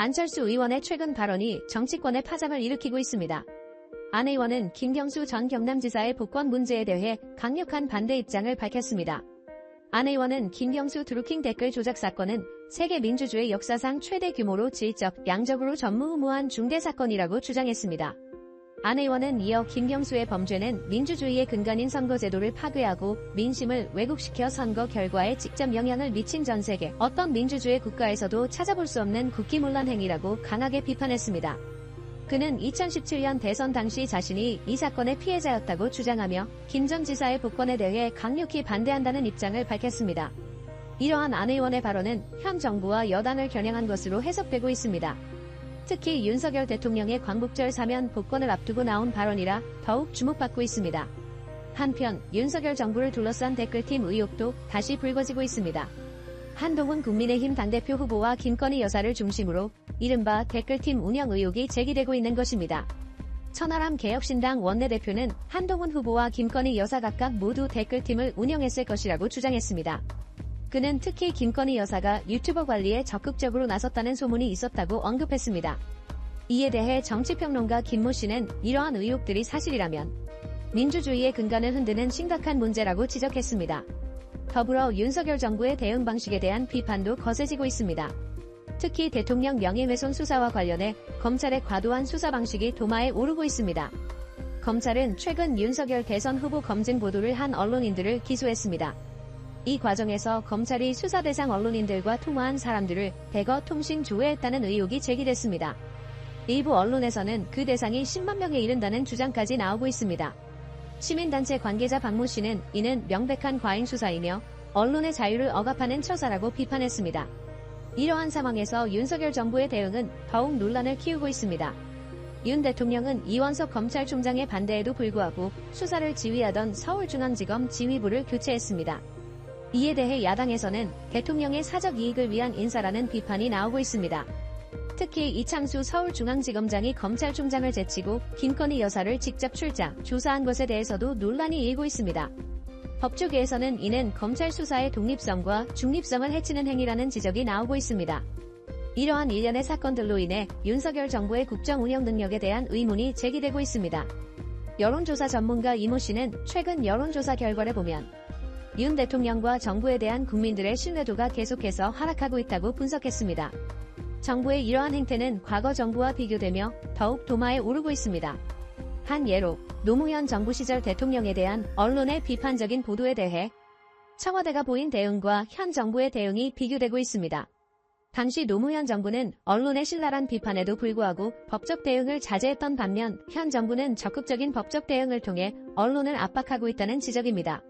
안철수 의원의 최근 발언이 정치권의 파장을 일으키고 있습니다. 안 의원은 김경수 전 경남지사의 복권 문제에 대해 강력한 반대 입장을 밝혔습니다. 안 의원은 김경수 드루킹 댓글 조작 사건은 세계 민주주의 역사상 최대 규모로 질적, 양적으로 전무후무한 중대 사건이라고 주장했습니다. 안 의원은 이어 김경수의 범죄는 민주주의의 근간인 선거제도를 파괴하고 민심을 왜곡시켜 선거 결과에 직접 영향을 미친 전 세계 어떤 민주주의 국가에서도 찾아볼 수 없는 국기문란 행위라고 강하게 비판했습니다. 그는 2017년 대선 당시 자신이 이 사건의 피해자였다고 주장하며 김 전 지사의 복권에 대해 강력히 반대한다는 입장을 밝혔습니다. 이러한 안 의원의 발언은 현 정부와 여당을 겨냥한 것으로 해석되고 있습니다. 특히 윤석열 대통령의 광복절 사면 복권을 앞두고 나온 발언이라 더욱 주목받고 있습니다. 한편 윤석열 정부를 둘러싼 댓글팀 의혹도 다시 불거지고 있습니다. 한동훈 국민의힘 당대표 후보와 김건희 여사를 중심으로 이른바 댓글팀 운영 의혹이 제기되고 있는 것입니다. 천하람 개혁신당 원내대표는 한동훈 후보와 김건희 여사 각각 모두 댓글팀을 운영했을 것이라고 주장했습니다. 그는 특히 김건희 여사가 유튜버 관리에 적극적으로 나섰다는 소문이 있었다고 언급했습니다. 이에 대해 정치평론가 김모 씨는 이러한 의혹들이 사실이라면 민주주의의 근간을 흔드는 심각한 문제라고 지적했습니다. 더불어 윤석열 정부의 대응 방식에 대한 비판도 거세지고 있습니다. 특히 대통령 명예훼손 수사와 관련해 검찰의 과도한 수사 방식이 도마에 오르고 있습니다. 검찰은 최근 윤석열 대선 후보 검증 보도를 한 언론인들을 기소했습니다. 이 과정에서 검찰이 수사 대상 언론인들과 통화한 사람들을 대거 통신 조회했다는 의혹이 제기됐습니다. 일부 언론에서는 그 대상이 10만 명에 이른다는 주장까지 나오고 있습니다. 시민단체 관계자 박모 씨는 이는 명백한 과잉 수사이며 언론의 자유를 억압하는 처사라고 비판했습니다. 이러한 상황에서 윤석열 정부의 대응은 더욱 논란을 키우고 있습니다. 윤 대통령은 이원석 검찰총장의 반대에도 불구하고 수사를 지휘하던 서울중앙지검 지휘부를 교체했습니다. 이에 대해 야당에서는 대통령의 사적 이익을 위한 인사라는 비판이 나오고 있습니다. 특히 이창수 서울중앙지검장이 검찰총장을 제치고 김건희 여사를 직접 출장, 조사한 것에 대해서도 논란이 일고 있습니다. 법조계에서는 이는 검찰 수사의 독립성과 중립성을 해치는 행위라는 지적이 나오고 있습니다. 이러한 일련의 사건들로 인해 윤석열 정부의 국정 운영 능력에 대한 의문이 제기되고 있습니다. 여론조사 전문가 이모 씨는 최근 여론조사 결과를 보면 윤 대통령과 정부에 대한 국민들의 신뢰도가 계속해서 하락하고 있다고 분석했습니다. 정부의 이러한 행태는 과거 정부와 비교되며 더욱 도마에 오르고 있습니다. 한 예로 노무현 정부 시절 대통령에 대한 언론의 비판적인 보도에 대해 청와대가 보인 대응과 현 정부의 대응이 비교되고 있습니다. 당시 노무현 정부는 언론의 신랄한 비판에도 불구하고 법적 대응을 자제했던 반면 현 정부는 적극적인 법적 대응을 통해 언론을 압박하고 있다는 지적입니다.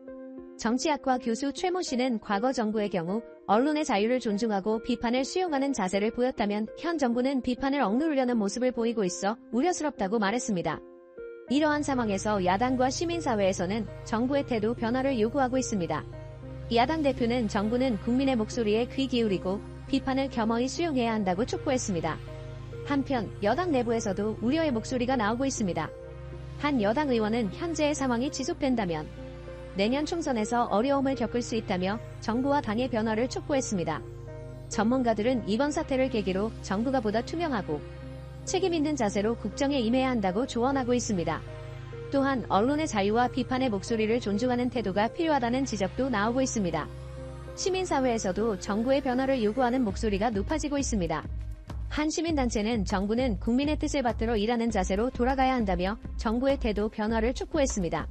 정치학과 교수 최모 씨는 과거 정부의 경우 언론의 자유를 존중하고 비판을 수용하는 자세를 보였다면 현 정부는 비판을 억누르려는 모습을 보이고 있어 우려스럽다고 말했습니다. 이러한 상황에서 야당과 시민사회에서는 정부의 태도 변화를 요구하고 있습니다. 야당 대표는 정부는 국민의 목소리에 귀 기울이고 비판을 겸허히 수용해야 한다고 촉구했습니다. 한편 여당 내부에서도 우려의 목소리가 나오고 있습니다. 한 여당 의원은 현재의 상황이 지속된다면 내년 총선에서 어려움을 겪을 수 있다며 정부와 당의 변화를 촉구했습니다. 전문가들은 이번 사태를 계기로 정부가 보다 투명하고 책임 있는 자세로 국정에 임해야 한다고 조언하고 있습니다. 또한 언론의 자유와 비판의 목소리를 존중하는 태도가 필요하다는 지적도 나오고 있습니다. 시민사회에서도 정부의 변화를 요구하는 목소리가 높아지고 있습니다. 한 시민단체는 정부는 국민의 뜻을 받들어 일하는 자세로 돌아가야 한다며 정부의 태도 변화를 촉구했습니다.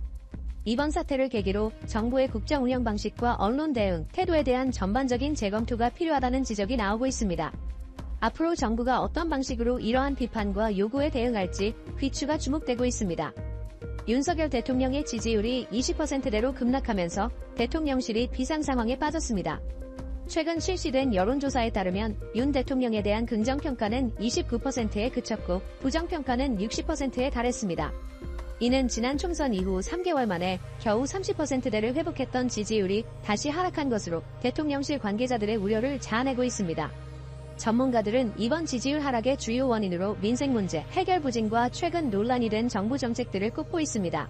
이번 사태를 계기로 정부의 국정 운영 방식과 언론 대응, 태도에 대한 전반적인 재검토가 필요하다는 지적이 나오고 있습니다. 앞으로 정부가 어떤 방식으로 이러한 비판과 요구에 대응할지 귀추가 주목되고 있습니다. 윤석열 대통령의 지지율이 20%대로 급락하면서 대통령실이 비상 상황에 빠졌습니다. 최근 실시된 여론조사에 따르면 윤 대통령에 대한 긍정평가는 29%에 그쳤고 부정평가는 60%에 달했습니다. 이는 지난 총선 이후 3개월 만에 겨우 30%대를 회복했던 지지율이 다시 하락한 것으로 대통령실 관계자들의 우려를 자아내고 있습니다. 전문가들은 이번 지지율 하락의 주요 원인으로 민생 문제, 해결 부진과 최근 논란이 된 정부 정책들을 꼽고 있습니다.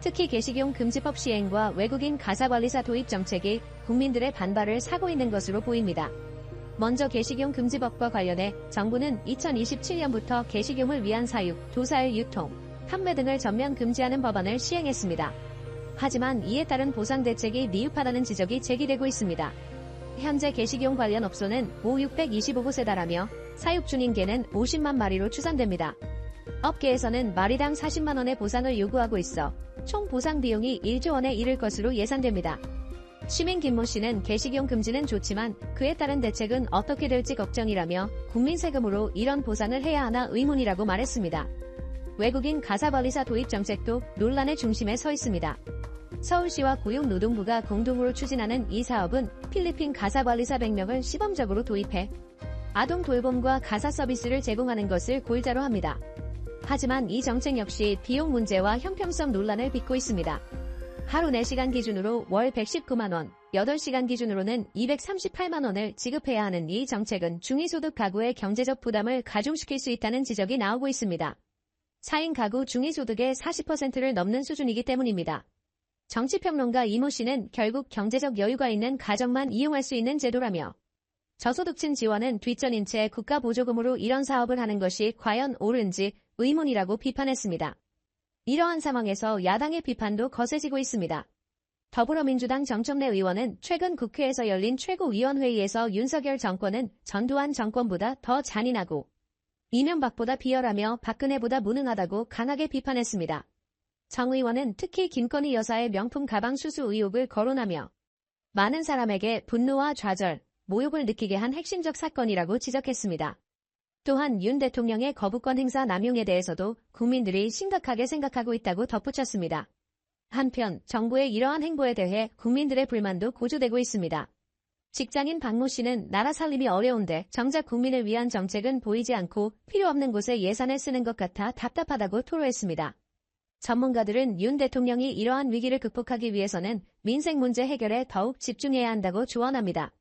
특히 게시용 금지법 시행과 외국인 가사관리사 도입 정책이 국민들의 반발을 사고 있는 것으로 보입니다. 먼저 게시용 금지법과 관련해 정부는 2027년부터 게시용을 위한 사육, 도사의 유통, 판매 등을 전면 금지하는 법안을 시행했습니다. 하지만 이에 따른 보상 대책이 미흡하다는 지적이 제기되고 있습니다. 현재 게시용 관련 업소는 모 625곳에 달하며 사육 중인 개는 50만 마리로 추산됩니다. 업계에서는 마리당 40만 원의 보상을 요구하고 있어 총 보상 비용이 1조 원에 이를 것으로 예상됩니다. 시민 김모 씨는 게시용 금지는 좋지만 그에 따른 대책은 어떻게 될지 걱정이라며 국민 세금으로 이런 보상을 해야 하나 의문이라고 말했습니다. 외국인 가사관리사 도입 정책도 논란의 중심에 서 있습니다. 서울시와 고용노동부가 공동으로 추진하는 이 사업은 필리핀 가사관리사 100명을 시범적으로 도입해 아동 돌봄과 가사 서비스를 제공하는 것을 골자로 합니다. 하지만 이 정책 역시 비용 문제와 형평성 논란을 빚고 있습니다. 하루 4시간 기준으로 월 119만원, 8시간 기준으로는 238만원을 지급해야 하는 이 정책은 중위소득 가구의 경제적 부담을 가중시킬 수 있다는 지적이 나오고 있습니다. 4인 가구 중위소득의 40%를 넘는 수준이기 때문입니다. 정치평론가 이모 씨는 결국 경제적 여유가 있는 가정만 이용할 수 있는 제도라며 저소득층 지원은 뒷전인 채 국가 보조금으로 이런 사업을 하는 것이 과연 옳은지 의문이라고 비판했습니다. 이러한 상황에서 야당의 비판도 거세지고 있습니다. 더불어민주당 정청래 의원은 최근 국회에서 열린 최고위원회의에서 윤석열 정권은 전두환 정권보다 더 잔인하고 이명박보다 비열하며 박근혜보다 무능하다고 강하게 비판했습니다. 정 의원은 특히 김건희 여사의 명품 가방 수수 의혹을 거론하며 많은 사람에게 분노와 좌절, 모욕을 느끼게 한 핵심적 사건이라고 지적했습니다. 또한 윤 대통령의 거부권 행사 남용에 대해서도 국민들이 심각하게 생각하고 있다고 덧붙였습니다. 한편 정부의 이러한 행보에 대해 국민들의 불만도 고조되고 있습니다. 직장인 박모 씨는 나라 살림이 어려운데 정작 국민을 위한 정책은 보이지 않고 필요 없는 곳에 예산을 쓰는 것 같아 답답하다고 토로했습니다. 전문가들은 윤 대통령이 이러한 위기를 극복하기 위해서는 민생 문제 해결에 더욱 집중해야 한다고 조언합니다.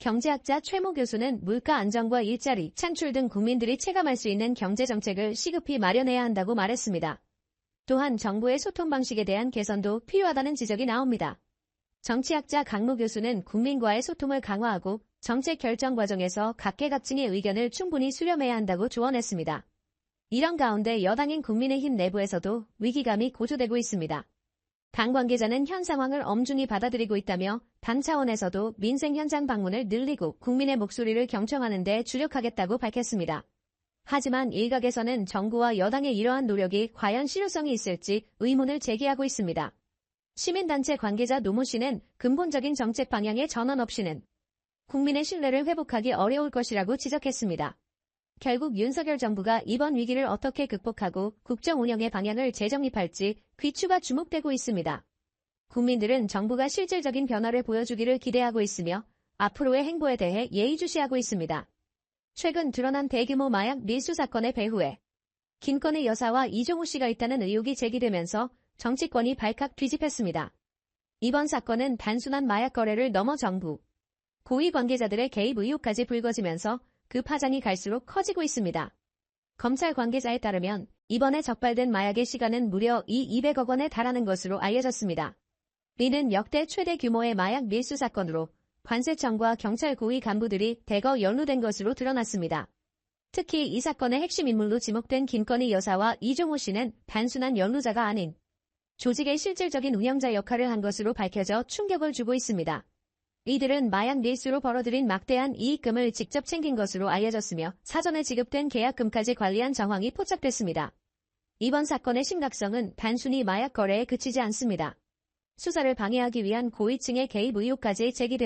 경제학자 최모 교수는 물가 안정과 일자리, 창출 등 국민들이 체감할 수 있는 경제 정책을 시급히 마련해야 한다고 말했습니다. 또한 정부의 소통 방식에 대한 개선도 필요하다는 지적이 나옵니다. 정치학자 강모 교수는 국민과의 소통을 강화하고 정책 결정 과정에서 각계각층의 의견을 충분히 수렴해야 한다고 조언했습니다. 이런 가운데 여당인 국민의힘 내부에서도 위기감이 고조되고 있습니다. 당 관계자는 현 상황을 엄중히 받아들이고 있다며 당 차원에서도 민생 현장 방문을 늘리고 국민의 목소리를 경청하는 데 주력하겠다고 밝혔습니다. 하지만 일각에서는 정부와 여당의 이러한 노력이 과연 실효성이 있을지 의문을 제기하고 있습니다. 시민단체 관계자 노모 씨는 근본적인 정책 방향의 전환 없이는 국민의 신뢰를 회복하기 어려울 것이라고 지적했습니다. 결국 윤석열 정부가 이번 위기를 어떻게 극복하고 국정 운영의 방향을 재정립할지 귀추가 주목되고 있습니다. 국민들은 정부가 실질적인 변화를 보여주기를 기대하고 있으며 앞으로의 행보에 대해 예의주시하고 있습니다. 최근 드러난 대규모 마약 밀수 사건의 배후에 김건희 여사와 이종우 씨가 있다는 의혹이 제기되면서 정치권이 발칵 뒤집혔습니다. 이번 사건은 단순한 마약 거래를 넘어 정부, 고위 관계자들의 개입 의혹까지 불거지면서 그 파장이 갈수록 커지고 있습니다. 검찰 관계자에 따르면 이번에 적발된 마약의 시간은 무려 이 200억 원에 달하는 것으로 알려졌습니다. 이는 역대 최대 규모의 마약 밀수 사건으로 관세청과 경찰 고위 간부들이 대거 연루된 것으로 드러났습니다. 특히 이 사건의 핵심 인물로 지목된 김건희 여사와 이종호 씨는 단순한 연루자가 아닌 조직의 실질적인 운영자 역할을 한 것으로 밝혀져 충격을 주고 있습니다. 이들은 마약 밀수로 벌어들인 막대한 이익금을 직접 챙긴 것으로 알려졌으며 사전에 지급된 계약금까지 관리한 정황이 포착됐습니다. 이번 사건의 심각성은 단순히 마약 거래에 그치지 않습니다. 수사를 방해하기 위한 고위층의 개입 의혹까지 제기됩니다.